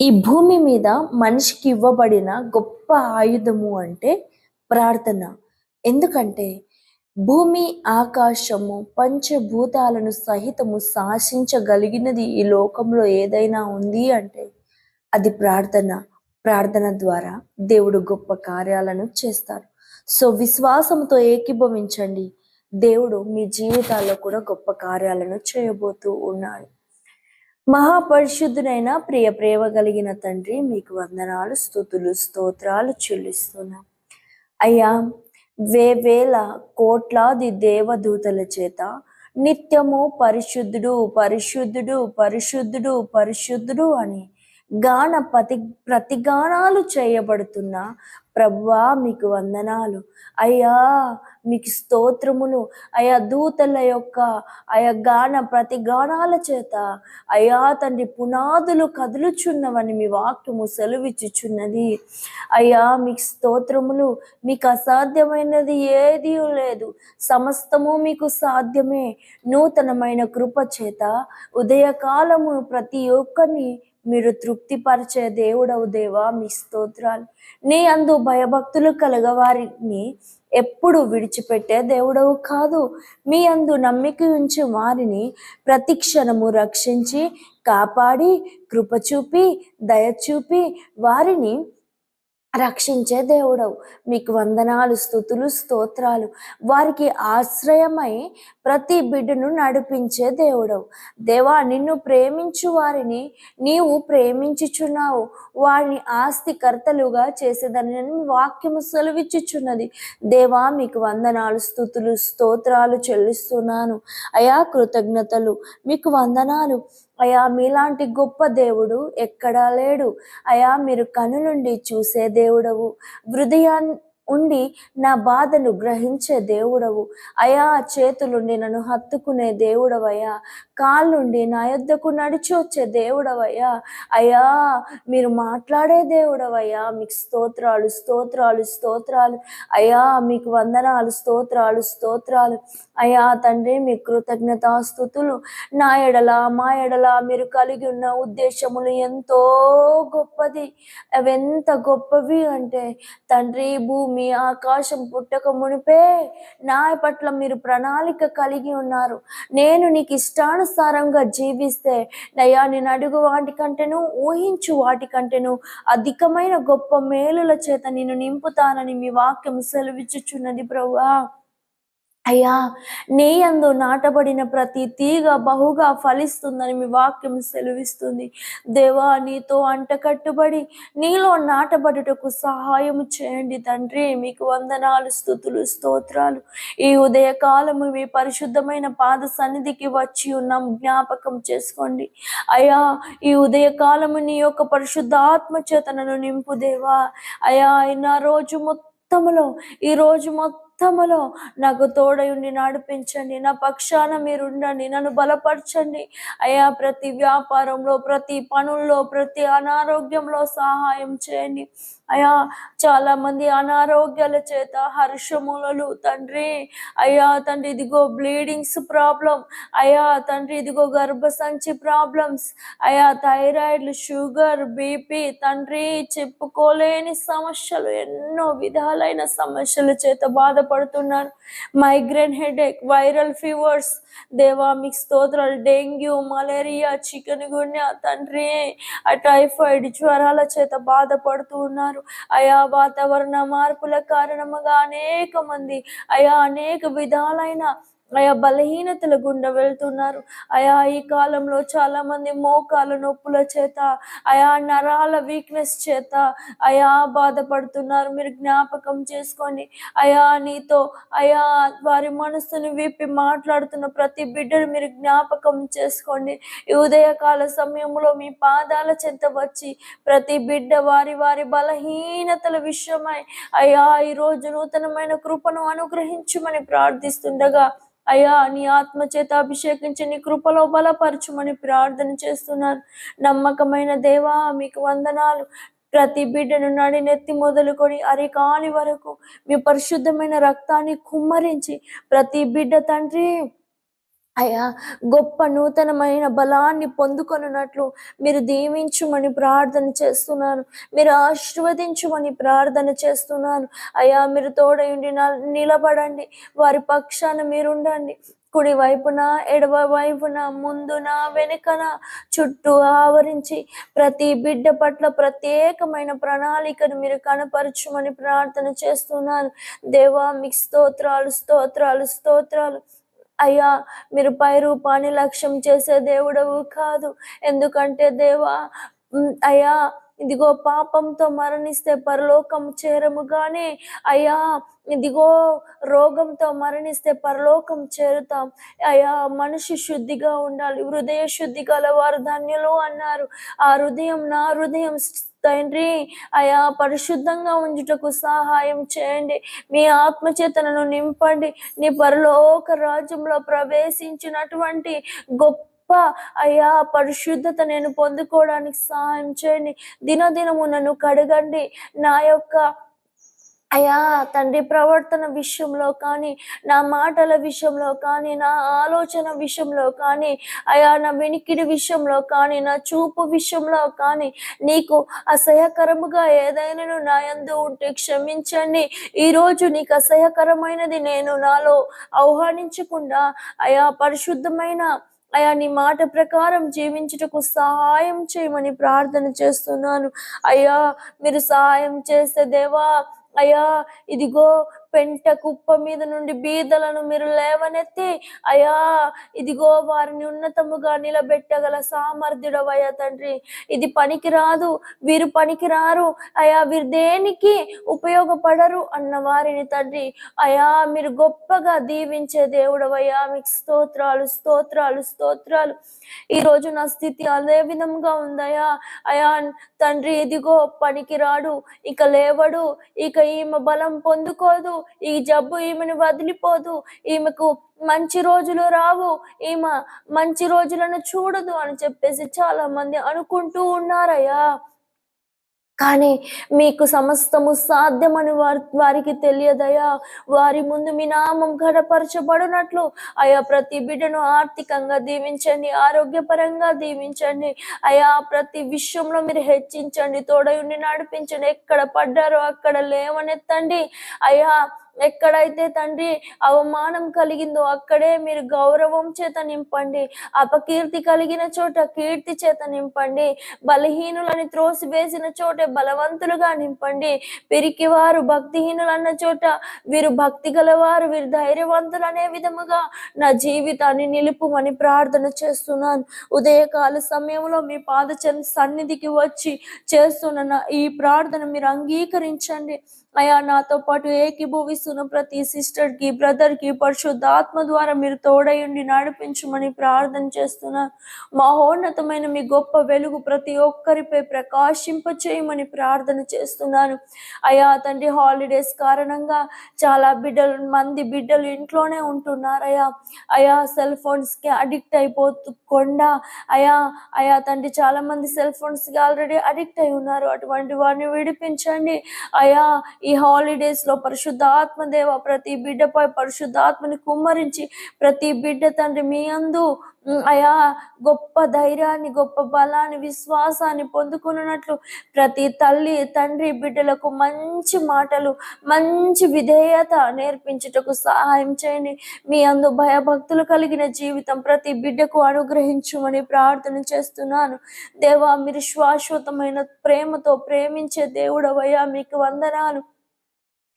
ఈ భూమి మీద మనిషికి ఇవ్వబడిన గొప్ప ఆయుధము అంటే ప్రార్థన. ఎందుకంటే భూమి ఆకాశము పంచభూతాలను సహితము శాసించగలిగినది ఈ లోకంలో ఏదైనా ఉంది అంటే అది ప్రార్థన. ప్రార్థన ద్వారా దేవుడు గొప్ప కార్యాలను చేస్తారు. సో విశ్వాసంతో ఏకీభవించండి. దేవుడు మీ జీవితాల్లో కూడా గొప్ప కార్యాలను చేయబోతూ ఉన్నాడు. మహాపరిశుద్ధుడైన ప్రియ ప్రేమ కలిగిన తండ్రి మీకు వందనాలు స్థుతులు స్తోత్రాలు చెల్లిస్తున్నాం. అయ్యా వేవేల కోట్లాది దేవదూతల చేత నిత్యము పరిశుద్ధుడు పరిశుద్ధుడు పరిశుద్ధుడు పరిశుద్ధుడు అని గాన ప్రతి ప్రతిగానాలు చేయబడుతున్న ప్రభువా మీకు వందనాలు. అయ్యా మీకు స్తోత్రములు. అయా దూతల యొక్క ఆయా గాన ప్రతి గానాల చేత అయా తండ్రి పునాదులు కదులుచున్నవని మీ వాక్యము సెలవిచ్చుచున్నది. అయ్యా మీకు స్తోత్రములు మీకు అసాధ్యమైనది ఏదీ లేదు. సమస్తము మీకు సాధ్యమే. నూతనమైన కృప చేత ఉదయకాలము ప్రతి ఒక్కరిని మీరు తృప్తిపరిచే దేవుడవు దేవా మీ స్తోత్రాలు. నీ అందు భయభక్తులు కలగవారిని ఎప్పుడు విడిచిపెట్టే దేవుడవు కాదు. మీ అందు నమ్మిక ఉంచి వారిని ప్రతిక్షణము రక్షించి కాపాడి కృప చూపి దయ చూపి వారిని రక్షించే దేవుడవు. మీకు వందనాలు స్థుతులు స్తోత్రాలు. వారికి ఆశ్రయమై ప్రతి బిడ్డను నడిపించే దేవుడవు. దేవా నిన్ను ప్రేమించు వారిని నీవు ప్రేమించుచున్నావు. వారిని ఆస్తికర్తలుగా చేసేదని వాక్యము సెలవిచ్చుచున్నది. దేవా మీకు వందనాలు స్థుతులు స్తోత్రాలు చెల్లిస్తున్నాను. అయా కృతజ్ఞతలు. మీకు వందనాలు. అయా మీలాంటి గొప్ప దేవుడు ఎక్కడా లేడు. అయా మీరు కనులుండి చూసే దేవుడవు. హృదయాన్ని ఉండి నా బాధను గ్రహించే దేవుడవు. అయా చేతులుండి నన్ను హత్తుకునే దేవుడవయ్యా. కాళ్ళుండి నా యొద్దకు నడిచి వచ్చే దేవుడవయ్యా. అయ్యా మీరు మాట్లాడే దేవుడవయ్యా. మీకు స్తోత్రాలు స్తోత్రాలు స్తోత్రాలు. అయ్యా మీకు వందనాలు స్తోత్రాలు స్తోత్రాలు. అయ్యా తండ్రి మీ కృతజ్ఞతాస్థుతులు నా ఎడల మా ఎడల మీరు కలిగి ఉన్న ఉద్దేశములు ఎంతో గొప్పది. అవి ఎంత గొప్పవి అంటే తండ్రి భూమి ఆకాశం పుట్టక మునిపే నా పట్ల మీరు ప్రణాళిక కలిగి ఉన్నారు. నేను నీకు ఇష్టానుసారంగా జీవిస్తే నయా నేను అడుగు వాటికంటేను ఊహించు వాటికంటేను అధికమైన గొప్ప మేలుల చేత నేను నింపుతానని మీ వాక్యం సెలవిచ్చుచున్నది ప్రభా అయ్యా నీ అందు నాటబడిన ప్రతి తీగ బహుగా ఫలిస్తుందని మీ వాక్యం సెలవిస్తుంది. దేవా నీతో అంటకట్టుబడి నీలో నాటబడుటకు సహాయం చేయండి తండ్రి. మీకు వందనాలు స్థుతులు స్తోత్రాలు. ఈ ఉదయకాలము మీ పరిశుద్ధమైన పాద సన్నిధికి వచ్చి ఉన్నాం. జ్ఞాపకం చేసుకోండి. అయ్యా ఈ ఉదయకాలము నీ యొక్క పరిశుద్ధ ఆత్మచేతనను నింపు దేవా. అయ్యా నా రోజు మొత్తములో ఈ రోజు మొత్తం మొత్తములో నాకు తోడయుండి నడిపించండి. నా పక్షాన మీరు ఉండండి నన్ను బలపరచండి. అయ్యా ప్రతి వ్యాపారంలో ప్రతి పనుల్లో ప్రతి అనారోగ్యంలో సహాయం చేయండి. అయ్యా చాలా మంది అనారోగ్యాల చేత హర్షములలు తండ్రి. అయ్యా తండ్రి ఇదిగో బ్లీడింగ్స్ ప్రాబ్లం అయ్యా తండ్రి ఇదిగో గర్భసంచి ప్రాబ్లమ్స్ అయ్యా థైరాయిడ్లు షుగర్ బీపీ తండ్రి చెప్పుకోలేని సమస్యలు ఎన్నో విధాలైన సమస్యల చేత బాధపడుతున్నారు మైగ్రేన్ హెడేక్ వైరల్ ఫీవర్స్ దేవా మీకు స్తోత్రాలు. డెంగ్యూ మలేరియా చికెన్ గున్యా తండ్రి. ఆ టైఫాయిడ్ జ్వరాల చేత బాధపడుతూ ఉన్నారు. ఉన్నారు అయా వాతావరణ మార్పుల కారణముగా అనేక మంది అయా అనేక విధాలైన ఆయా బలహీనతల గుండా వెళ్తున్నారు. అయా ఈ కాలంలో చాలా మంది మోకాల నొప్పుల చేత అయా నరాల వీక్నెస్ చేత అయా బాధపడుతున్నారు. మీరు జ్ఞాపకం చేసుకోండి. అయా నీతో అయా వారి మనస్సును విప్పి మాట్లాడుతున్న ప్రతి బిడ్డను మీరు జ్ఞాపకం చేసుకోండి. ఈ ఉదయకాల సమయంలో మీ పాదాల చెంత వచ్చి ప్రతి బిడ్డ వారి వారి బలహీనతల విషయమై అయా ఈ రోజు నూతనమైన కృపను అనుగ్రహించమని ప్రార్థిస్తుండగా అయ్యా నీ ఆత్మ చేత అభిషేకించి నీ కృపలో బలపరచుమని ప్రార్థన చేస్తున్నారు. నమ్మకమైన దేవా మీకు వందనాలు. ప్రతి బిడ్డను నడినెత్తి మొదలుకొని అరికాలి వరకు మీ పరిశుద్ధమైన రక్తాన్ని కుమ్మరించి ప్రతి బిడ్డ తండ్రి అయ్యా గొప్ప నూతనమైన బలాన్ని పొందుకొనున్నట్లు మీరు దీవించమని ప్రార్థన చేస్తున్నాను. మీరు ఆశీర్వదించమని ప్రార్థన చేస్తున్నాను. అయ్యా మీరు తోడయుండి నిలబడండి. వారి పక్షాన మీరు ఉండండి కుడి వైపున ఎడవ వైపున ముందున వెనుకన చుట్టూ ఆవరించి ప్రతి బిడ్డ పట్ల ప్రత్యేకమైన ప్రణాళికను మీరు కనపరచమని ప్రార్థన చేస్తున్నాను. దేవా మీకు స్తోత్రాలు స్తోత్రాలు స్తోత్రాలు. అయ్యా మీరు పై రూపాన్ని లక్ష్యం చేసే దేవుడవు కాదు. ఎందుకంటే దేవా అయ్యా ఇదిగో పాపంతో మరణిస్తే పరలోకం చేరము గానే అయ్యా ఇదిగో రోగంతో మరణిస్తే పరలోకం చేరుతాం. అయ్యా మనిషి శుద్ధిగా ఉండాలి హృదయ శుద్ధి గలవారు ధన్యులు అన్నారు. ఆ హృదయం నా హృదయం తండ్రి అయా పరిశుద్ధంగా ఉంచుటకు సహాయం చేయండి. మీ ఆత్మచేతనను నింపండి. నీ పరలోక రాజ్యంలో ప్రవేశించినటువంటి గొప్ప అయ్యా పరిశుద్ధత నేను పొందుకోవడానికి సహాయం చేయండి. దినదినము నన్ను కడగండి. నా యొక్క అయ్యా తండ్రి ప్రవర్తన విషయంలో కానీ నా మాటల విషయంలో కానీ నా ఆలోచన విషయంలో కానీ అయా నా వెనికిడి విషయంలో కానీ నా చూపు విషయంలో కానీ నీకు అసహ్యకరముగా ఏదైనా నా ఎందు ఉంటే క్షమించండి. ఈరోజు నీకు అసహ్యకరమైనది నేను నాలో ఆహ్వానించకుండా అయా పరిశుద్ధమైన అయా నీ మాట ప్రకారం జీవించుటకు సహాయం చేయమని ప్రార్థన చేస్తున్నాను. అయ్యా మీరు సహాయం చేస్తే దేవా అయ్యా ఇదిగో పెంట కుప్ప మీద నుండి బీదలను మీరు లేవనెత్తి అయా ఇదిగో వారిని ఉన్నతముగా నిలబెట్టగల సామర్థ్యుడవయ్యా తండ్రి. ఇది పనికి రాదు వీరు పనికి రారు అయా వీరు దేనికి ఉపయోగపడరు అన్న వారిని తండ్రి. అయా మీరు గొప్పగా దీవించే దేవుడవయ్యా. మీకు స్తోత్రాలు స్తోత్రాలు స్తోత్రాలు. ఈ రోజు నా స్థితి అదే విధంగా ఉందయా అయా తండ్రి ఇదిగో పనికి రాడు ఇక లేవడు ఇక ఈమె బలం పొందుకోదు. ఈ జబ్బు ఈమెను వదిలిపోదు. ఈమెకు మంచి రోజులు రావు. ఈమె మంచి రోజులను చూడదు అని చెప్పేసి చాలా మంది అనుకుంటూ ఉన్నారయ్యా. కానీ మీకు సమస్తము సాధ్యమని వారి వారికి తెలియదయా? వారి ముందు మీ నామం ఘనపరచబడినట్లు. అయా ప్రతి బిడ్డను ఆర్థికంగా దీవించండి ఆరోగ్యపరంగా దీవించండి. అయా ప్రతి విషయంలో మీరు హెచ్చించండి తోడయుండి నడిపించండి. ఎక్కడ పడ్డారో అక్కడ లేవనెత్తండి. అయా ఎక్కడైతే తండ్రి అవమానం కలిగిందో అక్కడే మీరు గౌరవం చేత నింపండి అపకీర్తి కలిగిన చోట కీర్తి చేత నింపండి బలహీనులని త్రోసివేసిన చోట బలవంతులుగా నింపండి పిరికివారు భక్తిహీనులన్న చోట వీరు భక్తి గలవారు వీరు ధైర్యవంతులు అనే విధముగా నా జీవితాన్ని నిలుపుమని ప్రార్థన చేస్తున్నాను. ఉదయకాల సమయంలో మీ పాదచంద సన్నిధికి వచ్చి చేస్తున్న నా ఈ ప్రార్థన మీరు అంగీకరించండి. అయా నాతో పాటు ఏకీభవిస్తున్న ప్రతి సిస్టర్కి బ్రదర్కి పరిశుద్ధాత్మ ద్వారా మీరు తోడయుండి నడిపించమని ప్రార్థన చేస్తున్నాను మహోన్నతమైన మీ గొప్ప వెలుగు ప్రతి ఒక్కరిపై ప్రకాశింప చేయమని ప్రార్థన చేస్తున్నాను. అయా తండ్రి హాలిడేస్ కారణంగా చాలా బిడ్డలు మంది బిడ్డలు ఇంట్లోనే ఉంటున్నారయ్యా అయా సెల్ ఫోన్స్కి అడిక్ట్ అయిపోకుండా అయా అయా తండ్రి చాలా మంది సెల్ ఫోన్స్కి ఆల్రెడీ అడిక్ట్ అయి ఉన్నారు. అటువంటి వారిని విడిపించండి. అయా ఈ ఈ హాలిడేస్లో పరిశుద్ధాత్మ దేవ ప్రతి బిడ్డపై పరిశుద్ధాత్మని కుమ్మరించి ప్రతి బిడ్డ తండ్రి మీ అందు అయా గొప్ప ధైర్యాన్ని గొప్ప బలాన్ని విశ్వాసాన్ని పొందుకున్నట్లు ప్రతి తల్లి తండ్రి బిడ్డలకు మంచి మాటలు మంచి విధేయత నేర్పించుటకు సహాయం చేయండి. మీ అందు భయభక్తులు కలిగిన జీవితం ప్రతి బిడ్డకు అనుగ్రహించమని ప్రార్థన చేస్తున్నాను. దేవా మీరు శాశ్వతమైన ప్రేమతో ప్రేమించే దేవుడవయ్యా మీకు వందనాలు.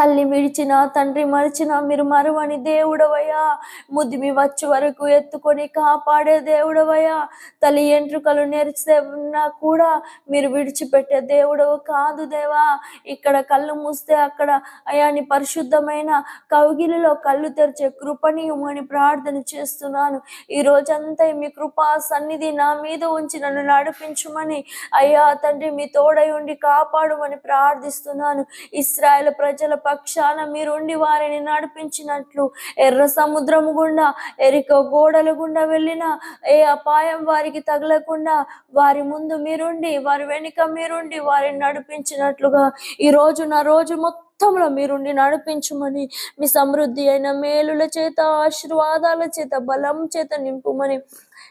తల్లి విడిచిన తండ్రి మరిచిన మీరు మరువని దేవుడవయ్యా. ముదిమి వచ్చి వరకు ఎత్తుకొని కాపాడే దేవుడవయ్యా. తల్లి ఎంట్రుకలు నేర్చే ఉన్నా కూడా మీరు విడిచిపెట్టే దేవుడవు కాదు దేవా. ఇక్కడ కళ్ళు మూస్తే అక్కడ అయాని పరిశుద్ధమైన కౌగిలిలో కళ్ళు తెరిచే కృపని కృపణీయమని ప్రార్థన చేస్తున్నాను. ఈ రోజంతా మీ కృపా సన్నిధి నా మీద ఉంచి నన్ను నడిపించుమని అయ్యా తండ్రి మీ తోడై ఉండి కాపాడుమని ప్రార్థిస్తున్నాను. ఇస్రాయేల్ ప్రజల పక్షాన మీరుండి వారిని నడిపించినట్లు ఎర్ర సముద్రము గుండా ఎరిక గోడల గుండా వెళ్ళిన ఏ అపాయం వారికి తగలకుండా వారి ముందు మీరుండి వారి వెనుక మీరుండి వారిని నడిపించినట్లుగా ఈ రోజు నా రోజు మొత్తంలో మీరుండి నడిపించుమని మీ సమృద్ధి అయిన మేలుల చేత ఆశీర్వాదాల చేత బలం చేత నింపుమని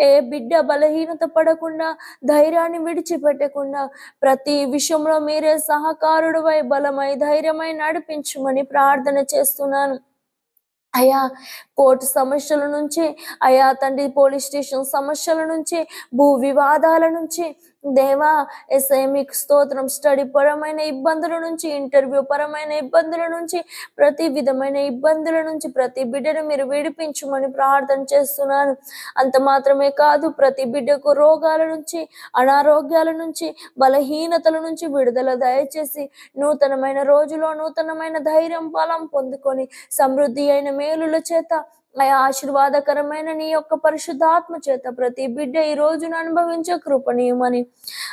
ఏ బిడ్డ బలహీనత పడకుండా ధైర్యాన్ని విడిచిపెట్టకుండా ప్రతి విషయంలో మీరే సహకారుడువై బలమై ధైర్యమై నడిపించుమని ప్రార్థన చేస్తున్నాను. అయా కోర్టు సమస్యల నుంచి అయా తండ్రి పోలీస్ స్టేషన్ సమస్యల నుంచి భూ వివాదాల నుంచి దేవా ఎస్ఐ మీకు స్తోత్రం. స్టడీ పరమైన ఇబ్బందుల నుంచి ఇంటర్వ్యూ పరమైన ఇబ్బందుల నుంచి ప్రతి విధమైన ఇబ్బందుల నుంచి ప్రతి బిడ్డను మీరు విడిపించమని ప్రార్థన చేస్తున్నాను. అంత మాత్రమే కాదు ప్రతి బిడ్డకు రోగాల నుంచి అనారోగ్యాల నుంచి బలహీనతల నుంచి విడుదల దయచేసి నూతనమైన రోజులో నూతనమైన ధైర్యం బలం పొందుకొని సమృద్ధి అయిన మేలుల చేత ఆశీర్వాదకరమైన నీ యొక్క పరిశుద్ధాత్మ చేత ప్రతి బిడ్డ ఈ రోజును అనుభవించే కృపణీయమని.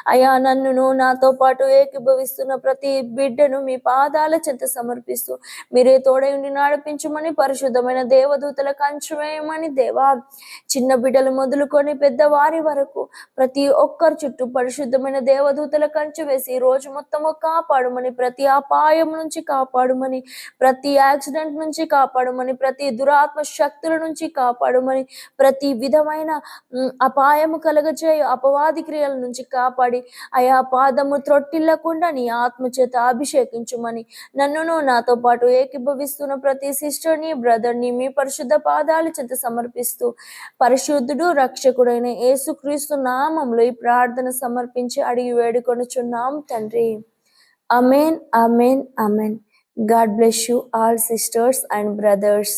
అయా నన్నును నాతో పాటు ఏకీభవిస్తున్న ప్రతి బిడ్డను మీ పాదాల చేత సమర్పిస్తూ మీరే తోడై ఉండి నడిపించమని పరిశుద్ధమైన దేవదూతల కంచు వేయమని దేవా చిన్న బిడ్డలు మొదలుకొని పెద్దవారి వరకు ప్రతి ఒక్కరి చుట్టూ పరిశుద్ధమైన దేవదూతల కంచు వేసి ఈ రోజు మొత్తము కాపాడుమని ప్రతి అపాయం నుంచి కాపాడుమని ప్రతి యాక్సిడెంట్ నుంచి కాపాడుమని ప్రతి దురాత్మ శక్తుల నుంచి కాపాడుమని ప్రతి విధమైన అపాయము కలగచేయు అపవాది క్రియల నుంచి కాపాడి అయా పాదము త్రొట్టిల్లకుండా నీ ఆత్మ చేత అభిషేకించుమని నన్నును నాతో పాటు ఏకీభవిస్తున్న ప్రతి సిస్టర్ని బ్రదర్ని మీ పరిశుద్ధ పాదాలు చేత సమర్పిస్తూ పరిశుద్ధుడు రక్షకుడైన యేసుక్రీస్తు నామంలో ఈ ప్రార్థన సమర్పించి అడిగి వేడుకొనుచున్నాం తండ్రి. Amen amen amen God bless you all sisters and brothers.